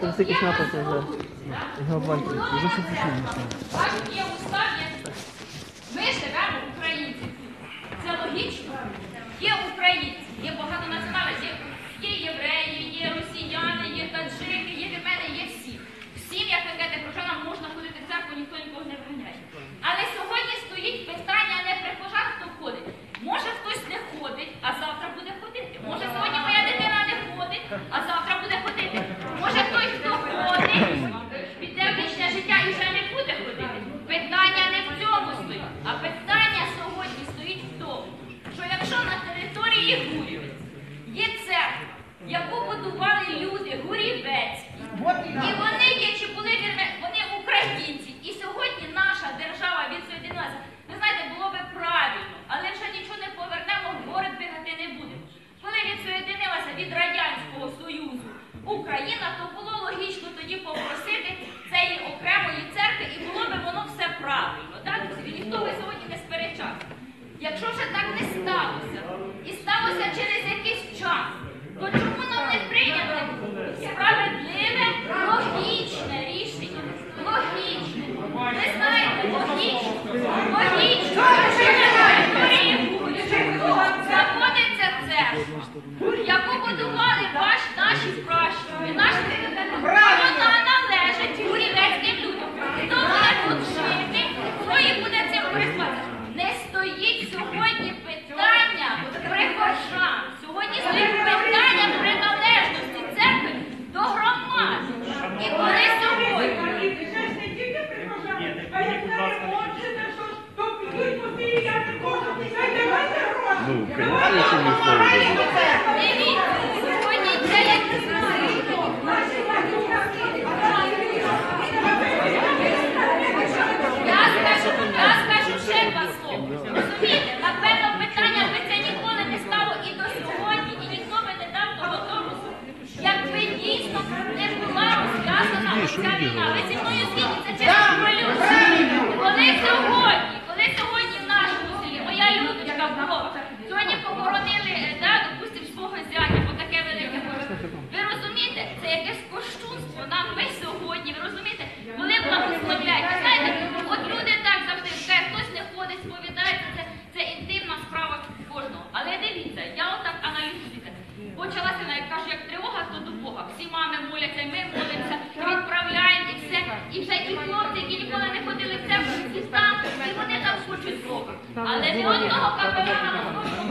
Туси кишнапаться за геополітику. Дуже все пішли. Бачить, є устав, є Ми живемо українці. Це логічно. Є українці, є багато національності, є євреї, є росіяни, є таджики, є вімени, є всі. Всім, як ви кажете, про що нам можна ходити в церкву, ніхто нікого не виганяє. Але сьогодні стоїть питання не прихожан, хто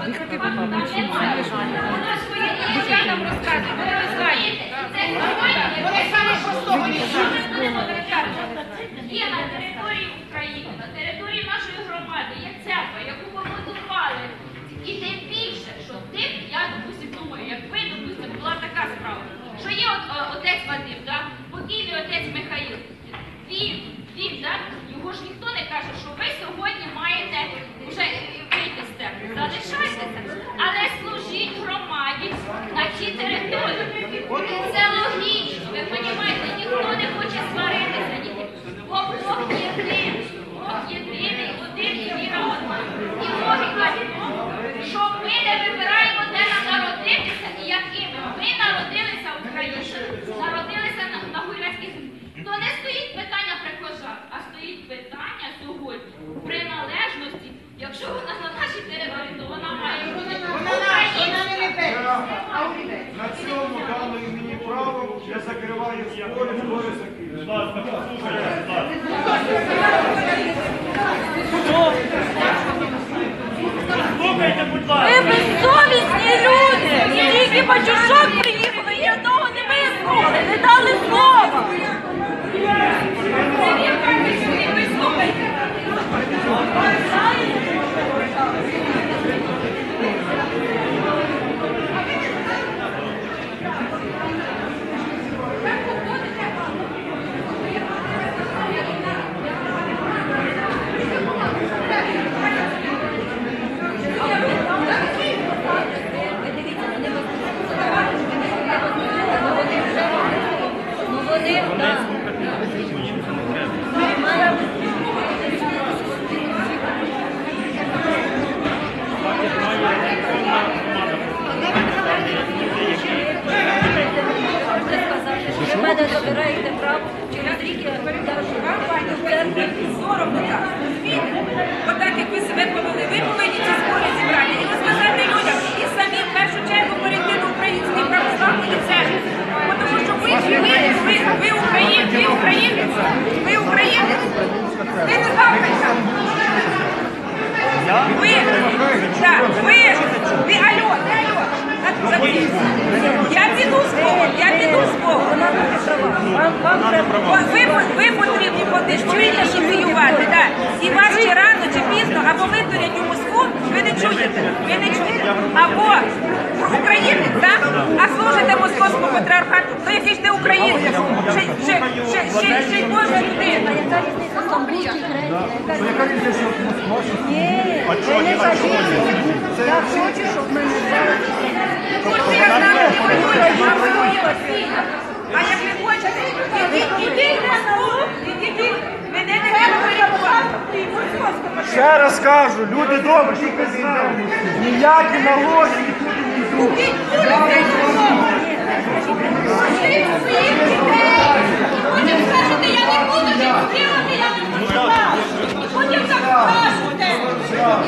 Дихати вона нічим не Дихати нам розказують, вони не Є на території України, на території нашої громади. Ви безсовісні люди, Тільки по церкви. Соромно так. розумієте? Отак, як ви себе повели, ви повинні ці збори зібрати і розказати людям, і самі в першу чергу перейти до української православної церкви. Тому що ви, ви, ви, ви українець, ви українець, ви українець, ви не завтра. Ви, так, ви, ви, алло, ви, алло. Я піду з Богом, я піду з Богом. Вам треба. Ви, ви будете чуєте, що воювати, так. І вас чи рано, чи пізно, або витворять у Москву, ви не чуєте, ви не чуєте. Або українець, так? А служите московському патріархату, то який ж ти українець? Ще, ще, ще, ще, ще й Божа людина. Ні, ви не кажіть. Я хочу, щоб мене взяли. Хочете, я з нами не воюю, я воюю Росія. А як Ще раз кажу, люди добрі. Ніякі налоги нікуди не йдуть. Потім скажете, я не буду відкривати, я не буду брати. І потім так скажете.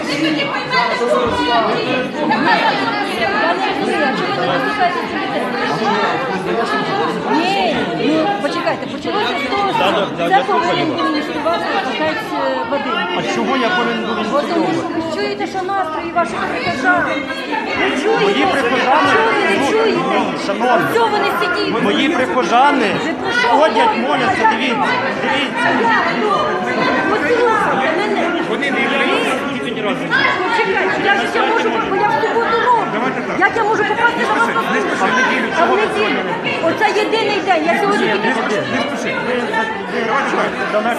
Ви тоді поймете, що робите. Така я Я не розумію, а чого ви не дослухаєте Ні, ну почекайте, почалося з того, що це повинен інвестувати отець е, Вадим. А чого я повинен був Бо тому що ви чуєте, що настрої ваші прихожан. Ви чуєте, Мої прихожани, чуєте, ну, чуєте. ну, шановні, Що вони сидіть. Мої прихожани ходять, моляться, дивіться, дивіться. Послухайте мене. Вони не являються тільки ні разу. Почекайте, я ж ще можу, бо я в суботу роблю. Як я можу попасти на вас на службу? А в неділю? Оце єдиний день. Я сьогодні тільки...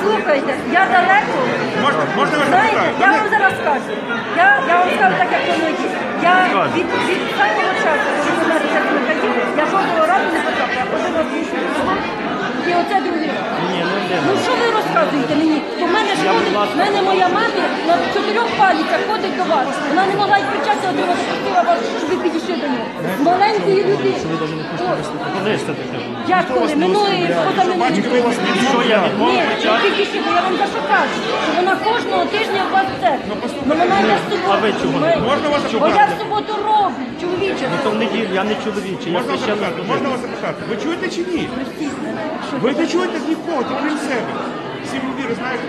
Слухайте, я далеко. Можна, можна вас Знаєте, запитати? я вам зараз скажу. Я, я вам скажу так, як воно є. Я від, від самого часу, коли у нас це приходив, я жодного разу не потрапила. Один раз більше і оце другий раз. Один. Ну що ви розказуєте мені? У мене ж ходить, в мене моя мати на чотирьох палицях ходить до вас. Вона не могла й щоб ви підійшли до нього. Маленької людини. Це? Як коли? Минулої позаминулої. Ні, кричати? тільки бо я вам за що кажу, що вона кожного тижня в вас в. Ну вона в суботу. Ви? Можна вас Бо я в суботу роблю, чоловіче. Ну то в неділю, я не чоловічий, я Можна вас священник. запитати? Можна вас запитати? Ви чуєте чи ні? Ви не чуєте нікого, тільки крім себе. Сімовіри, знаєте?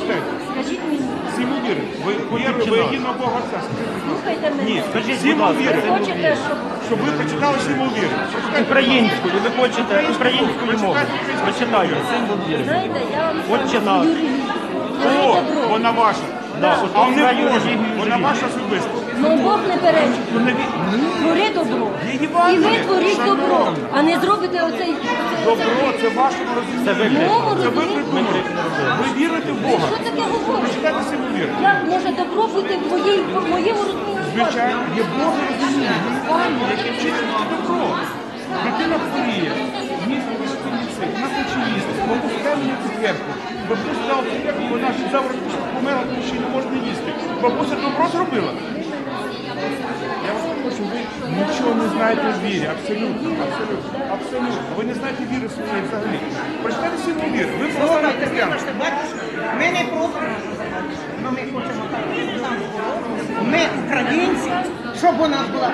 Читайте. Скажіть мені, Сімовіри. Ви я ви єдиного Бога Отця. Слухайте мене. Ні, Скажіть, будь ласка. Ви хочете, щоб Щоб ви прочитали сімовіри. Українською, ви хочете українською мовою. Почитаю. символ віри. знаєте, я вам Отче наш. О, вона ваша. Да, А не Божа. Вона ваша особиста. Ну Бог не перечить. Ну, Твори добро. І ви творіть добро, а не зробите оцей Добро це ваше розуміння. Це ви придумали. Ви вірите в Бога. Що таке сімовіри. Як може добро бути в моєму розумінні? Звичайно, є Боже розуміння, яке вчить нас добро. Дитина хворіє, місто вишкільниці, вона хоче їсти, бабусь мені цукерку. Бабусь дав цукерку, вона ще завтра померла, тому що не можна їсти. Бабуся добро зробила. Я вас прошу, ви нічого не знаєте в вірі, абсолютно, абсолютно, абсолютно. Ви не знаєте віри своєї взагалі. Прочитайте всі віри, ви просто не християни. Ми не проти, але ми хочемо так, нам було. Ми українці, щоб у нас була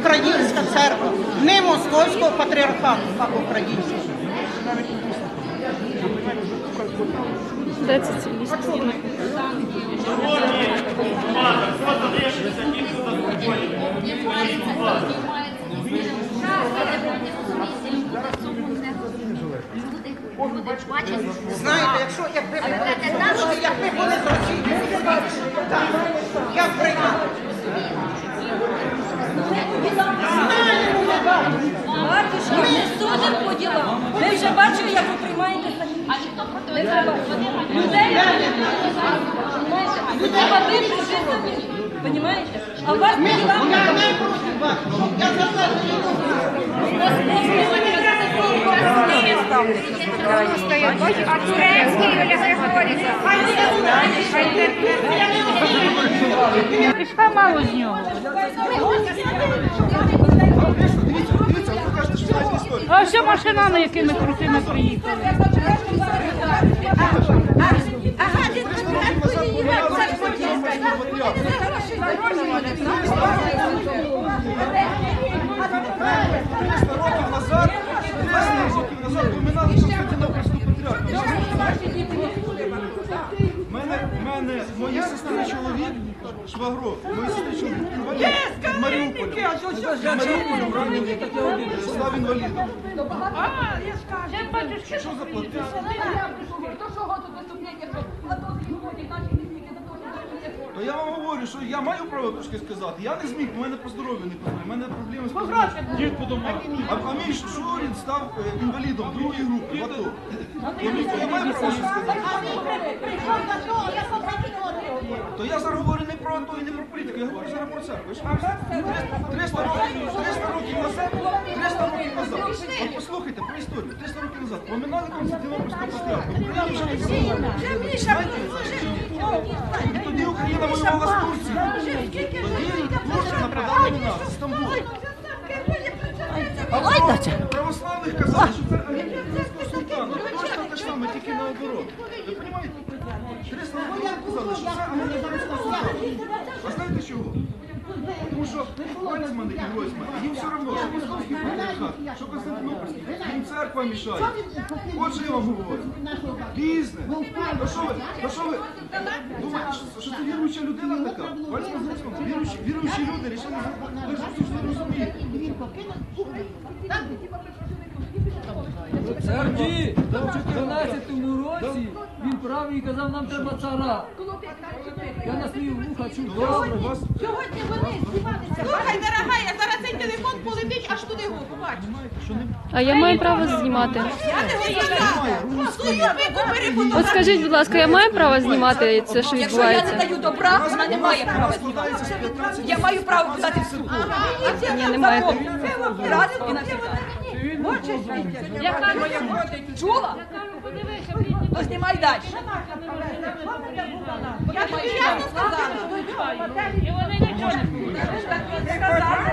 українська церква, не московського патріархату, а українська. Знаєте, якщо якби ви як якби були з Росії, так, як приймати? Батюшка, не судимо по ділам. Ми вже бачили, як ви приймаєте самі. А ніхто проти Ми вас треба людей, ну, треба вирішити самі. Понімаєте? А у вас по ділам Я не проти вас, я за це не проти. А Турецький Юлія Григорівна. Пішла мало з нього. А все машинами, якими крутими приїхали. Триста років назад, 300 років назад поминали Константинопольську патріарху. Мене, мене, мої сестри чоловік, швагро, мої сестри чоловік, інвалід, від Що заплатити? То я вам говорю, що я маю право трошки сказати. Я не зміг, у мене по здоров'ю не позволив. У мене проблеми з позвоночним. А, а мій Шурін став е, інвалідом другої групи в АТО. Я, маю право щось сказати. То я зараз говорю не про АТО і не про я говорю зараз про церкву. Ви ж 300 років, 300 років назад, 300 років назад. От послухайте про історію. 300 років назад поминали Константинопольську патріарху. В вже не Знаєте, і тоді Україна воювала з Турцією. Тоді Турція нападала на нас, Стамбул. Православних казали, що це антихристського султана. Точно те ж саме, тільки наоборот. Ви розумієте? 300 років казали, що це антихристського султана. А знаєте чого? Тому що Гольцман і все одно, що московський патріархат, що Константинопольський, їм церква мішає. От що я вам говорю. Бізнес. То що ви, то що ви думаєте, що- що це віруюча людина така? Гольцман з Гройсманом, віруючі, віруючі люди рішили. Ви ж щось не розумієте. Сергій, в 14-му році він правий казав, нам треба цара. Я на свої вуха чув. Добре, Сьогодні вони знімалися. Слухай, дорога, я зараз цей телефон полетить аж туди го, побачиш. А я маю право знімати. Я не говорю. Свою пику перефотографуй. От скажіть, будь ласка, я маю право знімати це, що Якщо я не відбувається? даю добра, вона не має права знімати. складається з 15 Я маю право подати в суд. Ні, не маєте. Раз і навсегда. Яка моя чула? То знімай далі. Я тобі ясно сказала. І вони нічого не Сказала.